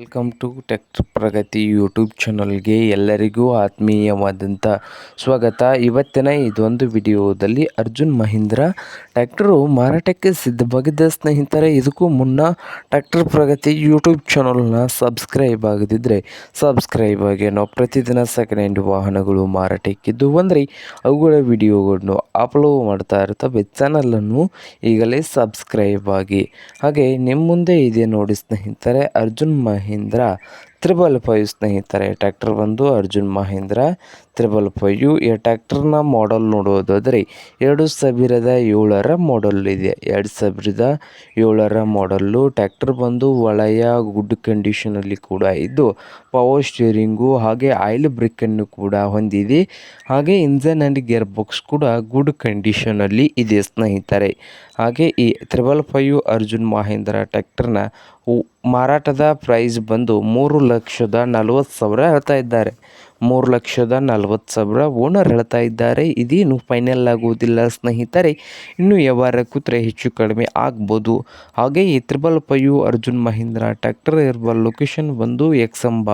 Welcome to tech Pragati YouTube ಚಾನಲ್ಗೆ ಎಲ್ಲರಿಗೂ ಆತ್ಮೀಯವಾದಂಥ ಸ್ವಾಗತ. ಇವತ್ತಿನ ಇದೊಂದು ವಿಡಿಯೋದಲ್ಲಿ ಅರ್ಜುನ್ ಮಹೀಂದ್ರ ಟ್ಯಾಕ್ಟ್ರು ಮಾರಾಟಕ್ಕೆ ಸಿದ್ಧವಾಗಿದೆ ಸ್ನೇಹಿತರೆ, ಇದಕ್ಕೂ ಮುನ್ನ ಟ್ಯಾಕ್ಟರ್ ಪ್ರಗತಿ ಯೂಟ್ಯೂಬ್ ಚಾನಲ್ನ ಸಬ್ಸ್ಕ್ರೈಬ್ ಆಗದಿದ್ದರೆ ಸಬ್ಸ್ಕ್ರೈಬ್ ಆಗಿ ನಾವು ಪ್ರತಿದಿನ ಸೆಕೆಂಡ್ ಹ್ಯಾಂಡ್ ವಾಹನಗಳು ಮಾರಾಟಕ್ಕಿದ್ದು ಅಂದರೆ ಅವುಗಳ ವಿಡಿಯೋಗಳನ್ನು ಅಪ್ಲೋಡ್ ಮಾಡ್ತಾ ಇರ್ತವೆ. ಚಾನಲನ್ನು ಈಗಲೇ ಸಬ್ಸ್ಕ್ರೈಬ್ ಆಗಿ. ಹಾಗೆ ನಿಮ್ಮ ಮುಂದೆ ಇದೆ ನೋಡಿ ಸ್ನೇಹಿತರೆ, ಅರ್ಜುನ್ ಮಹೀಂದ್ರ ತ್ರಿಬಲ್ ಫೈವ್ ಸ್ನೇಹಿತರೆ, ಟ್ರ್ಯಾಕ್ಟರ್ ಬಂದು ಅರ್ಜುನ್ ಮಹೇಂದ್ರ. ತ್ರಿಬಲ್ ಫೈವ್ ಈ ಟ್ಯಾಕ್ಟರ್ನ ಮಾಡಲ್ ನೋಡೋದಾದರೆ ಎರಡು ಸಾವಿರದ ಏಳರ ಮಾಡಲ್ ಇದೆ. ಎರಡು ಸಾವಿರದ ಏಳರ ಮಾಡಲ್ಲು ಟ್ರ್ಯಾಕ್ಟರ್ ಬಂದು ಒಳೆಯ ಗುಡ್ ಕಂಡೀಷನಲ್ಲಿ ಕೂಡ ಇದ್ದು ಪವರ್ ಸ್ಟೀರಿಂಗು ಹಾಗೆ ಆಯಿಲ್ ಬ್ರೇಕನ್ನು ಕೂಡ ಹೊಂದಿದೆ. ಹಾಗೆ ಇಂಜನ್ ಆ್ಯಂಡ್ ಗೇರ್ ಬಾಕ್ಸ್ ಕೂಡ ಗುಡ್ ಕಂಡೀಷನಲ್ಲಿ ಇದೆ ಸ್ನೇಹಿತರೆ. ಹಾಗೆ ಈ ತ್ರಿಬಲ್ ಫೈವ್ ಅರ್ಜುನ್ ಮಹೇಂದ್ರ ಟ್ರ್ಯಾಕ್ಟರ್ನ ಮಾರಾಟದ ಪ್ರೈಸ್ ಬಂದು ಮೂರು ಲಕ್ಷದ ನಲವತ್ತು ಸಾವಿರ ಹೇಳ್ತಾ ಇದ್ದಾರೆ. ಮೂರು ಲಕ್ಷದ ನಲವತ್ತು ಸಾವಿರ ಓನರ್ ಹೇಳ್ತಾ ಇದ್ದಾರೆ. ಇದೇನು ಫೈನಲ್ ಆಗುವುದಿಲ್ಲ ಸ್ನೇಹಿತರೆ. ಇನ್ನು ವ್ಯವಹಾರ ಕೂತ್ರೆ ಹೆಚ್ಚು ಕಡಿಮೆ ಆಗ್ಬೋದು. ಹಾಗೆ ಈ triple five Arjun Mahindra, tractor ಇರುವ ಲೊಕೇಶನ್ ಬಂದು ಎಕ್ಸಂಬ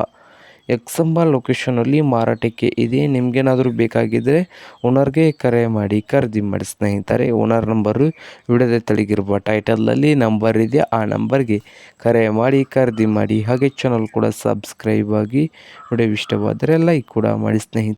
ಎಕ್ಸಂಬ ಲೊಕೇಶನಲ್ಲಿ ಮಾರಾಟಕ್ಕೆ ಇದೆ. ನಿಮಗೇನಾದರೂ ಬೇಕಾಗಿದ್ದರೆ ಓನರ್ಗೆ ಕರೆ ಮಾಡಿ, ಖರೀದಿ ಮಾಡಿ ಸ್ನೇಹಿತರೆ ಓನರ್ ನಂಬರು ವಿಡಿಯೋದ ತಳಗಿರುವ ಟೈಟಲಲ್ಲಿ ನಂಬರ್ ಇದೆ. ಆ ನಂಬರ್ಗೆ ಕರೆ ಮಾಡಿ, ಖರೀದಿ ಮಾಡಿ. ಹಾಗೆ ಚಾನಲ್ ಕೂಡ ಸಬ್ಸ್ಕ್ರೈಬ್ ಆಗಿ, ವಿಡಿಯೋ ಇಷ್ಟವಾದರೆ ಲೈಕ್ ಕೂಡ ಮಾಡಿ ಸ್ನೇಹಿತರೆ.